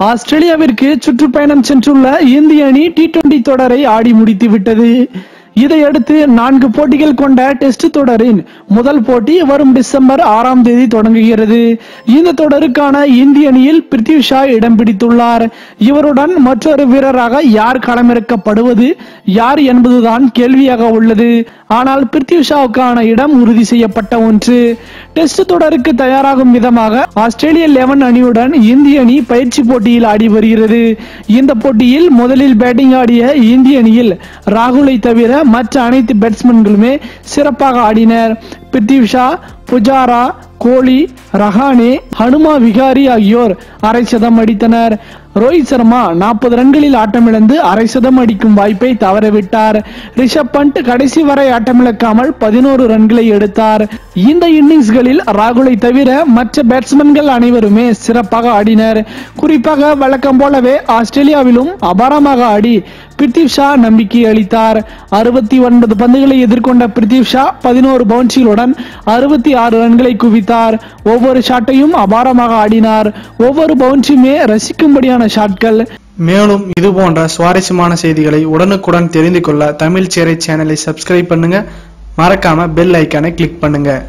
ஆஸ்திரேலியாவிற்கு சுற்றுப்பயணம் சென்றுள்ள இந்திய அணி டி டுவெண்டி தொடரை ஆடி முடித்து விட்டது இதையடுத்து நான்கு போட்டிகள் கொண்ட டெஸ்ட் தொடரின் முதல் போட்டி வரும் டிசம்பர் ஆறாம் தேதி தொடங்குகிறது. இந்த தொடருக்கான இந்திய அணியில் பிருத்திவி ஷா இடம் பிடித்துள்ளார். இவருடன் மற்றொரு வீரராக யார் களமிறக்கப்படுவது? யார் என்பதுதான் கேள்வியாக உள்ளது. ஆனால் பிருத்திவி ஷாவுக்கான இடம் உறுதி செய்யப்பட்ட ஒன்று. டெஸ்ட் தொடருக்கு தயாராகும் விதமாக ஆஸ்திரேலிய லெவன் அணியுடன் இந்திய அணி பயிற்சி போட்டியில் ஆடி வருகிறது. இந்த போட்டியில் முதலில் பேட்டிங் ஆடிய இந்திய அணியில் ராகுலை தவிர மற்ற அனைத்து பேட்ஸ்மேன்களுமே சிறப்பாக ஆடினர். பிரித்திவிஷா புஜாரா கோலி ரஹானே ஹனுமா விகாரி ஆகியோர் அரை சதம் அடித்தனர். ரோஹித் சர்மா நாற்பது ரன்களில் ஆட்டமிழந்து அரை சதம் அடிக்கும் வாய்ப்பை தவறவிட்டார். ரிஷப் பண்ட் கடைசி வரை ஆட்டமிழக்காமல் பதினோரு ரன்களை எடுத்தார். இந்த இன்னிங்ஸ்களில் ராகுலை தவிர மற்ற பேட்ஸ்மேன்கள் அனைவருமே சிறப்பாக ஆடினர். குறிப்பாக வழக்கம் போலவே ஆஸ்திரேலியாவிலும் அபாரமாக ஆடி பிரித்திவ் ஷா நம்பிக்கை அளித்தார். அறுபத்தி ஒன்பது பந்துகளை எதிர்கொண்ட பிரித்திவ் ஷா பதினோரு பவுன்சிகளுடன் அறுபத்தி ஆறு ரன்களை குவித்தார். ஒவ்வொரு ஷாட்டையும் அபாரமாக ஆடினார். ஒவ்வொரு பவுன்சியுமே ரசிக்கும்படியான ஷாட்கள். மேலும் இது போன்ற சுவாரஸ்யமான செய்திகளை உடனுக்குடன் தெரிந்து கொள்ள தமிழ் சேரை சேனலை சப்ஸ்கிரைப் பண்ணுங்க. மறக்காம பெல் ஐக்கானை கிளிக் பண்ணுங்க.